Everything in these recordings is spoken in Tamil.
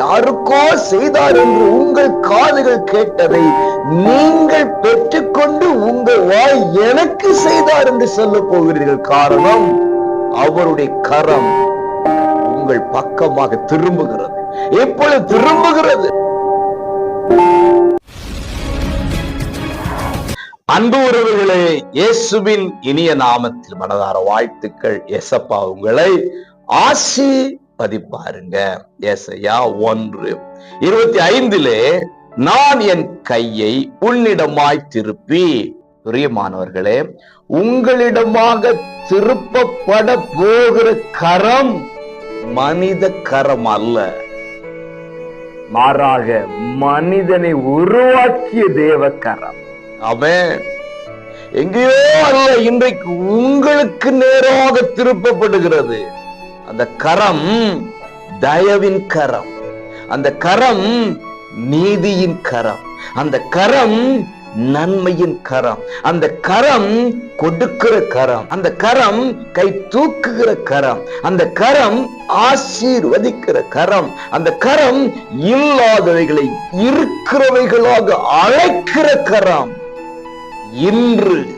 யாருக்கோ செய்தார் என்று உங்கள் காதுகள் கேட்டதை நீங்கள் பெற்றுக்கொண்டு உங்கள் வாய் எனக்கு செய்தார் என்று சொல்ல போகிறீர்கள். காரணம் அவருடைய கரம் உங்கள் பக்கமாக திரும்புகிறது. எப்பொழுது திரும்புகிறது? அன்பு உறவுகளே இயேசுவின் இனிய நாமத்தில் மனதார வாழ்த்துக்கள். எசப்பா உங்களை ஆசி ஆசீர்வதிப்பாருங்க ஏசையா ஒன்று. இருபத்தி ஐந்திலே நான் என் கையை உன்னிடமாய் திருப்பி. பிரியமானவர்களே உங்களிடமாக திருப்பப்பட போகிற கரம் மனித கரம் அல்ல. மாறாக மனிதனை உருவாக்கிய தேவ கரம். அவன் எங்கேயோ அல்ல இன்றைக்கு உங்களுக்கு நேராக திருப்பப்படுகிறது. அந்த கரம் தயவின் கரம். அந்த கரம் நீதியின் கரம். அந்த கரம் நன்மையின் கரம். அந்த கரம் கொடுக்கிற கரம். அந்த கரம் கை தூக்குகிற கரம். அந்த கரம் ஆசீர்வதிக்கிற கரம். அந்த கரம் இல்லாதவைகளை இருக்கிறவைகளாக அழைக்கிற கரம். இன்று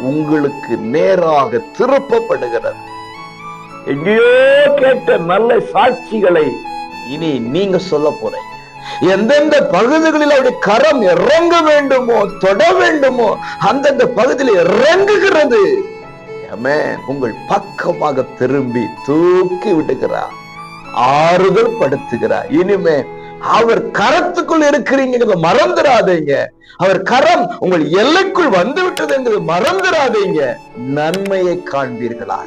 உங்களுக்கு நேராக திருப்பப்படுகிறது. எங்கேயோ கேட்ட நல்ல சாட்சிகளை இனி நீங்க சொல்ல போறீங்க. எந்தெந்த பகுதிகளில் அவருடைய கரம் இறங்க வேண்டுமோ தொட வேண்டுமோ அந்தந்த பகுதியில் இறங்குகிறது உங்கள் பக்கமாக திரும்பி தூக்கி விடுகிறார் ஆறுதல் படுத்துகிறார் இனிமே அவர் கரத்துக்குள் இருக்கிறீங்கிறத மறந்துடாதீங்க. அவர் கரம் உங்கள் எல்லைக்குள் வந்து விட்டது மறந்துடாதீங்க. நன்மையை காண்பீர்களா?